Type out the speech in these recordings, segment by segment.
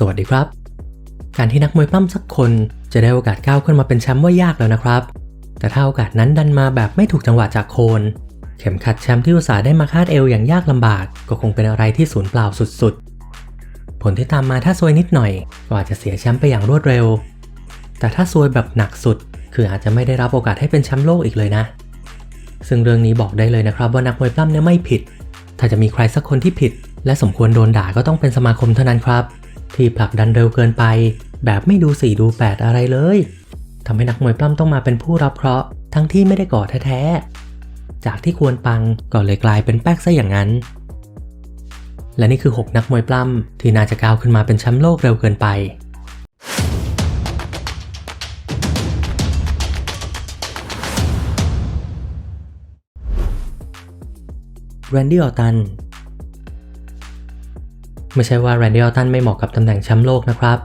สวัสดีครับ การที่นักมวยปล้ำสักคนจะได้โอกาสก้าวขึ้นมาเป็นแชมป์ว่ายากแล้วนะครับ แต่ถ้าโอกาสนั้นดันมาแบบไม่ถูกจังหวะจากโคน เข็มขัดแชมป์ที่อุตสาห์ได้มาคาดเอวอย่างยากลำบาก ก็คงเป็นอะไรที่สูญเปล่าสุดๆ ผลที่ตามมาถ้าซวยนิดหน่อยก็อาจจะเสียแชมป์ไปอย่างรวดเร็ว แต่ถ้าซวยแบบหนักสุด คืออาจจะไม่ได้รับโอกาสให้เป็นแชมป์โลกอีกเลยนะ ซึ่งเรื่องนี้บอกได้เลยนะครับว่านักมวยปล้ำเนี่ยไม่ผิด ถ้าจะมีใครสักคนที่ผิด และสมควรโดนด่าก็ต้องเป็นสมาคมเท่านั้นครับ ที่ผลักดันเร็วเกินไป แบบไม่ดูสี่ดูแปดอะไรเลยทำให้นักมวยปล้ำต้องมาเป็นผู้รับเคราะห์ทั้งที่ไม่ได้ก่อแท้ๆ จากที่ควรปังก็เลยกลายเป็นแป๊กซะอย่างนั้น และนี่คือ 6 นักมวยปล้ำที่น่าจะก้าวขึ้นมาเป็นแชมป์โลกเร็วเกินไปแรนดี้ออตัน ไม่ใช่ว่าแรนดี้ออตันไม่เหมาะกับตำแหน่งแชมป์โลกนะครับ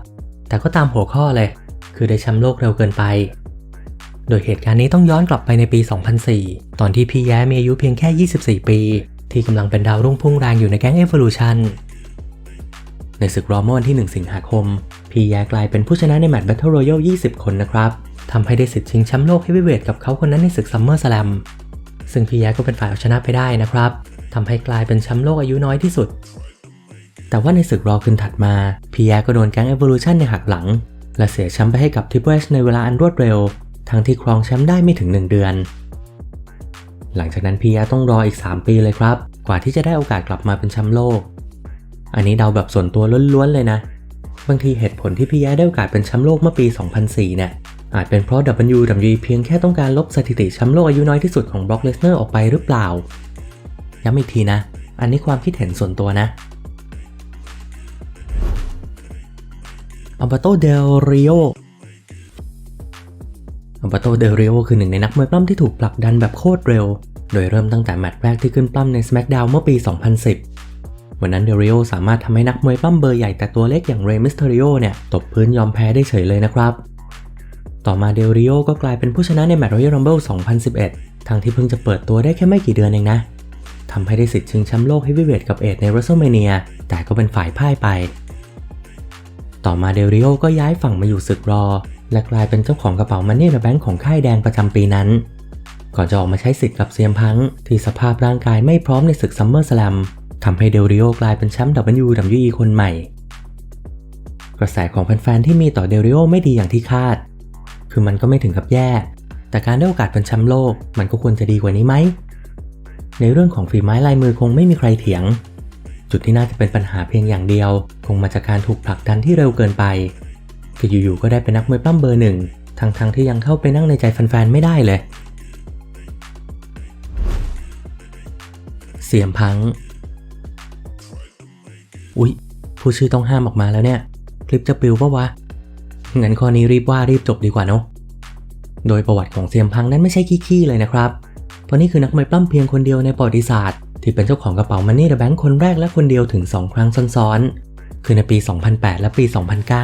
แต่ก็ตามหัวข้อเลย คือได้แชมป์โลกเร็วเกินไป โดยเหตุการณ์นี้ต้องย้อนกลับไปในปี 2004 ตอนที่พี่แย้มีอายุเพียงแค่ 24 ปี ที่กำลังเป็นดาวรุ่งพุ่งแรงอยู่ในแก๊ง Evolution ในศึกรอมอนที่ 1 สิงหาคม พี่แย้กลายเป็นผู้ชนะในแมตช์ Battle Royale 20 คนนะครับทำให้ได้สิทธิ์ชิงแชมป์โลกเฮฟวีเวทกับเขาคนนั้นในศึก Summer Slam ซึ่งพี่แย้ก็เป็นฝ่ายเอาชนะไปได้นะครับทำให้กลายเป็นแชมป์โลกอายุน้อยที่สุด แต่ว่าในศึกรอคืนถัดมาพีแยก็โดนแก๊ง Evolution ในหักหลัง และเสียแชมป์ไปให้กับทิปเวชในเวลาอันรวดเร็ว ทั้งที่ครองแชมป์ได้ไม่ถึง 1 เดือน หลังจากนั้นพีแยต้องรออีก 3 ปีเลยครับ กว่าที่จะได้โอกาสกลับมาเป็นแชมป์โลก อันนี้เดาแบบส่วนตัวล้วนๆเลยนะ บางทีเหตุผลที่พีแยได้โอกาสเป็นแชมป์โลกเมื่อปี 2004 เนี่ยอาจเป็นเพราะ WWE เพียงแค่ต้องการลบสถิติแชมป์โลกอายุน้อยที่สุดของบล็อกเลสเนอร์ออกไปหรือเปล่า ย้ำอีกทีนะ อันนี้ความคิดเห็นส่วนตัวนะ อัลบาโตเดลริโออัลบาโตเดลริโอคือหนึ่งในนักมวยปล้ำที่ถูกผลักดันแบบโคตรเร็ว โดยเริ่มตั้งแต่แมตช์แรกที่ขึ้นปล้ำใน SmackDown เมื่อปี 2010 วันนั้นเดลริโอสามารถทำให้นักมวยปล้ำเบอร์ใหญ่แต่ตัวเล็กอย่างเรย์มิสเตริโอเนี่ยตบพื้นยอมแพ้ได้เฉยเลยนะครับ ต่อมาเดลริโอก็กลายเป็นผู้ชนะในแมตช์ Royal Rumble 2011 ทั้งที่เพิ่งจะเปิดตัวได้แค่ไม่กี่เดือนเองนะทำให้ได้สิทธิ์ชิงแชมป์โลกเฮฟวีเวทกับเอ็ดใน WrestleMania แต่ก็เป็นฝ่ายพ่ายไป ต่อมาเดลริโอก็ย้ายฝั่งมาอยู่ศึกรอ และกลายเป็นเจ้าของกระเป๋ามันนี่ในแบงค์ของค่ายแดงประจำปีนั้น ก่อนจะออกมาใช้สิทธิ์กับเซียมพัง ที่สภาพร่างกายไม่พร้อมในศึกซัมเมอร์สลัมทำให้เดลริโอกลายเป็นแชมป์ WWE คนใหม่ กระแสของแฟนๆที่มีต่อเดลริโอไม่ดีอย่างที่คาด คือมันก็ไม่ถึงกับแย่ แต่การได้โอกาสเป็นแชมป์โลกมันก็ควรจะดีกว่านี้ไหมในเรื่องของฝีไม้ลายมือคงไม่มีใครเถียง จุดที่น่าจะเป็นปัญหาเพียงอย่างเดียว คงมาจากการถูกผลักดันที่เร็วเกินไปคืออยู่ๆก็ได้เป็นนักมวยปล้ำเบอร์หนึ่งทั้งๆที่ยังเข้าไปนั่งในใจแฟนๆไม่ได้เลย เสียมพัง อุ๊ย ผู้ชื่อต้องห้ามออกมาแล้วเนี่ย คลิปจะปิวปะวะ งั้นข้อนี้รีบว่ารีบจบดีกว่าเนาะโดยประวัติของเซียมพังนั้นไม่ใช่ขี้ๆเลยนะครับ เพราะนี่คือนักมวยปล้ำเพียงคนเดียวในประวัติศาสตร์ ที่เป็นเจ้าของกระเป๋ามันนี่เดอะแบงค์คนแรกและคนเดียวถึง 2 ครั้งซ้อนๆ คือในปี 2008 และปี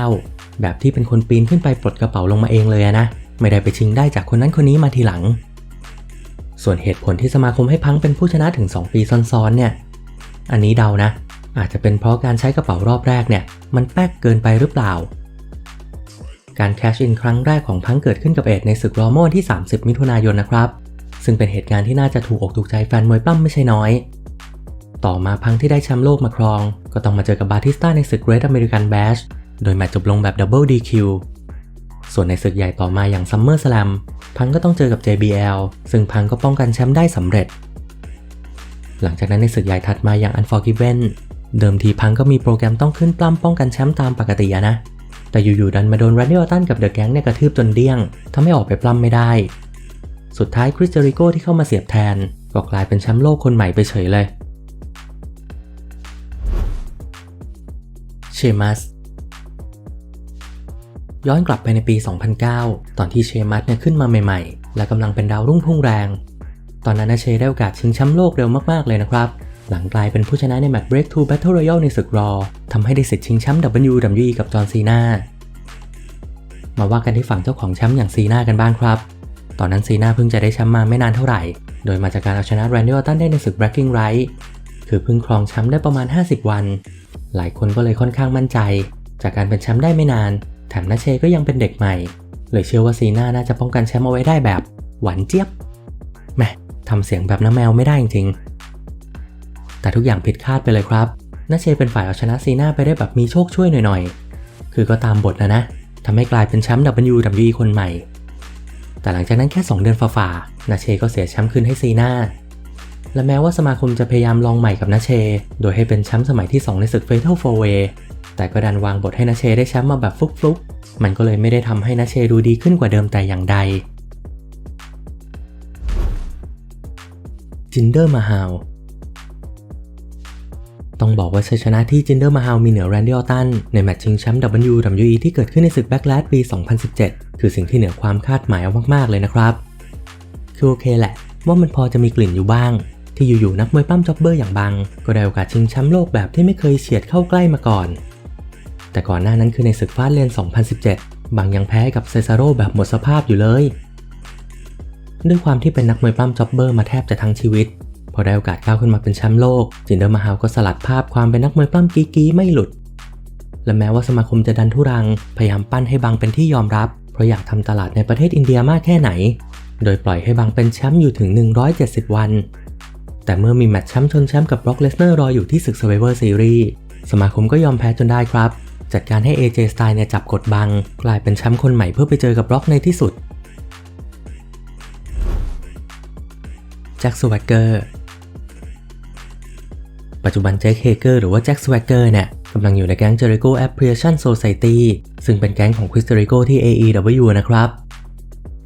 2009 แบบที่เป็นคนปีนขึ้นไปปลดกระเป๋าลงมาเองเลยนะ ไม่ได้ไปชิงได้จากคนนั้นคนนี้มาทีหลัง ส่วนเหตุผลที่สมาคมให้พังเป็นผู้ชนะถึง 2 ปีซ้อนๆ เนี่ย อันนี้เดานะ อาจจะเป็นเพราะการใช้กระเป๋ารอบแรกเนี่ย มันแป๊กเกินไปหรือเปล่า การแคชอินครั้งแรกของพังเกิดขึ้นกับเอ็ดในศึกรอโมนที่ 30 มิถุนายนนะครับ ซึ่งเป็นเหตุการณ์ที่น่าจะถูกอกถูกใจแฟนมวยปล้ำไม่ใช่น้อย ต่อมาพังที่ได้แชมป์โลกมาครอง ก็ต้องมาเจอกับบาติสต้าในศึก Great American Bash โดยแมตช์จบลงแบบ Double DQ ส่วนในศึกใหญ่ต่อมาอย่าง Summer Slam พังก็ต้องเจอกับ JBL ซึ่งพังก็ป้องกันแชมป์ได้สำเร็จ หลังจากนั้นในศึกใหญ่ถัดมาอย่าง Unforgiven เดิมทีพังก็มีโปรแกรมต้องขึ้นปล้ำป้องกันแชมป์ตามปกตินะ แต่อยู่ๆดันมาโดนแรนดี้ออตันกับเดอะแก๊งเนี่ยกระทืบจนเดี้ยงทำให้ออกไปปล้ำไม่ได้ สุดท้ายคริสเจริโกที่เข้ามาเสียบแทน ก็กลายเป็นแชมป์โลกคนใหม่ไปเฉยเลย เชมัสย้อนกลับไปในปี 2009 ตอนที่เชมัสเนี่ยขึ้นมาใหม่ๆ และกำลังเป็นดาวรุ่งพุ่งแรง ตอนนั้นเชได้โอกาสชิงแชมป์โลกเร็วมากๆเลยนะครับ หลังกลายเป็นผู้ชนะในแมตช์ Breakthrough Battle Royale ในศึกรอทำให้ได้สิทธิ์ชิงแชมป์ WWE กับจอห์นซีนามาว่ากันที่ฝั่งเจ้าของแชมป์อย่างซีนากันบ้างครับ ตอนนั้นซีนาเพิ่งจะได้แชมป์มาไม่นานเท่าไหร่ โดยมาจากการเอาชนะแรนดี้ออตันได้ในศึก Bragging Right คือเพิ่งครองแชมป์ได้ประมาณ 50 วัน หลายคนก็เลยค่อนข้างมั่นใจ จากการเป็นแชมป์ได้ไม่นาน แถมนาเชก็ยังเป็นเด็กใหม่ เลยเชื่อว่าซีนาน่าจะป้องกันแชมป์เอาไว้ได้แบบหวานเจี๊ยบแหมทำเสียงแบบน้าแมวไม่ได้จริงๆ แต่ทุกอย่างผิดคาดไปเลยครับนาเชเป็นฝ่ายเอาชนะซีนาไปได้แบบมีโชคช่วยหน่อยๆ คือก็ตามบทนะนะทำให้กลายเป็นแชมป์ WWE คนใหม่ แต่หลังจากนั้นแค่ 2 เดือนฝ่าๆนาเชก็เสียแชมป์คืนให้ซีนาและแม้ว่าสมาคมจะพยายามลองใหม่กับนาเช โดยให้เป็นแชมป์สมัยที่ 2 ในศึก Fatal 4 Way แต่ก็ดันวางบทให้นาเชได้แชมป์มาแบบฟลุกๆ มันก็เลยไม่ได้ทำให้นาเชดูดีขึ้นกว่าเดิมแต่อย่างใดจินเดอร์มาฮาว ต้องบอกว่าชัยชนะที่จินเดอร์มาฮาวมีเหนือแรนดี้ออตตันในแมตช์ชิงแชมป์ WWE ที่เกิดขึ้นในศึก Backlash ปี 2017 คือสิ่งที่เหนือความคาดหมายเอามากๆเลยนะครับ คือโอเคแหละ ว่ามันพอจะมีกลิ่นอยู่บ้าง ที่อยู่ๆนักมวยปั้มจ็อบเบอร์อย่างบังก็ได้โอกาสชิงแชมป์โลกแบบที่ไม่เคยเฉียดเข้าใกล้มาก่อน แต่ก่อนหน้านั้นคือในศึกฟาดเลน 2017บังยังแพ้กับเซซาโรแบบหมดสภาพอยู่เลย ด้วยความที่เป็นนักมวยปั้มจ็อบเบอร์มาแทบจะทั้งชีวิต อได้โอกาสก้าวขึ้นมาเป็นแชมป์โลก จินเดอร์มาฮาวก็สลัดภาพความเป็นนักมวยปั้มกีกีไม่หลุด และแม้ว่าสมาคมจะดันทุรัง พยายามปั้นให้บังเป็นที่ยอมรับ เพราะอยากทำตลาดในประเทศอินเดียมากแค่ไหน โดยปล่อยให้บังเป็นแชมป์อยู่ถึง 170 วัน แต่เมื่อมีแมตช์แชมป์ชนแชมป์กับบร็อกเลสเนอร์รออยู่ที่ศึก Survivor Series สมาคมก็ยอมแพ้จนได้ครับ จัดการให้ AJ s t y l e เนี่ยจับกดบัง กลายเป็นแชมป์คนใหม่เพื่อไปเจอกับบร็อกในที่สุดแจ็คสว a กเกอร์ ปัจจุบันแจ็คเฮเกอร์หรือว่าแจ็คสวกเกอร์เนี่ยกำลังอยู่ในแก๊ง Jericho Appreciation Society ซึ่งเป็นแก๊งของ Chris Jericho ที่ AEW นะครับ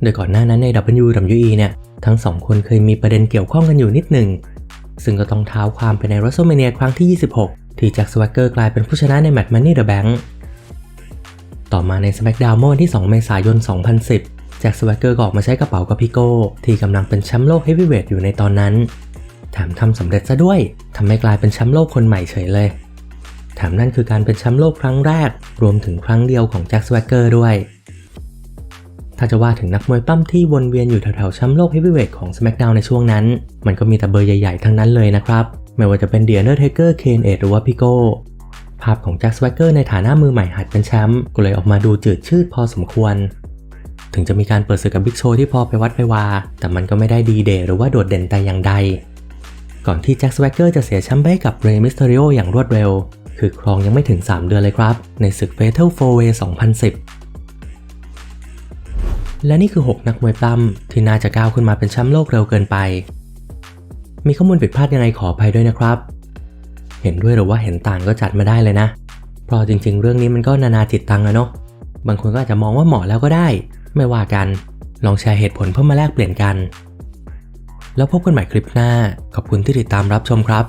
โดยก่อนหน้านั้นใน WWE เนี่ยทั้งสองคนเคยมีประเด็นเกี่ยวข้องกันอยู่นิดหนึ่ง ซึ่งก็ต้องเท้าความไปใน WrestleMania ครั้งที่ 26 ที่แจ็คสวกเกอร์กลายเป็นผู้ชนะในแมตช์ Money the Bank ต่อมาใน SmackDown เมื่อวันที่ 2 เมษายน 2010 แจ็คสวกเกอร์ก็ออกมาใช้กระเป๋ากับพี่โก้ที่กำลังเป็นแชมป์โลกเฮฟวีเวทอยู่ในตอนนั้น แถมทำสำเร็จซะด้วยทำให้กลายเป็นแชมป์โลกคนใหม่เฉยเลย แถมนั่นคือการเป็นแชมป์โลกครั้งแรก รวมถึงครั้งเดียวของแจ็คสวกเกอร์ด้วย ถ้าจะว่าถึงนักมวยปั้มที่วนเวียนอยู่แถวๆแชมป์โลกเฮฟวีเวทของ SmackDown ในช่วงนั้น มันก็มีแต่เบอร์ใหญ่ๆทั้งนั้นเลยนะครับ ไม่ว่าจะเป็นเดียร์เนอร์เทเกอร์เคนเอดหรือว่าพิโก้ภาพของแจ็คสวกเกอร์ในฐานะมือใหม่หัดเป็นแชมป์ก็เลยออกมาดูจืดชืดพอสมควร ถึงจะมีการเปิดศึกกับบิ๊กโชว์ที่พอไปวัดไปวา แต่มันก็ไม่ได้ดีเดย์หรือว่าโดดเด่นแต่อย่างใด ก่อนที่แจ็คสวกเกอร์จะเสียแชมป์ไปให้กับเรย์มิสเตอริโออย่างรวดเร็ว คือครองยังไม่ถึง 3 เดือนเลยครับ ในศึก Fatal 4 Way 2010 และนี่คือ 6 นักมวยปล้ำที่น่าจะก้าวขึ้นมาเป็นแชมป์โลกเร็วเกินไป มีข้อมูลผิดพลาดยังไงขออภัยด้วยนะครับ เห็นด้วยหรือว่าเห็นต่างก็จัดมาได้เลยนะ เพราะจริง ๆ เรื่องนี้มันก็นานาจิตตังอะเนาะ บางคนก็อาจจะมองว่าเหมาะแล้วก็ได้ ไม่ว่ากัน ลองแชร์เหตุผลเพื่อมาแลกเปลี่ยนกัน แล้วพบกันใหม่คลิปหน้า ขอบคุณที่ติดตามรับชมครับ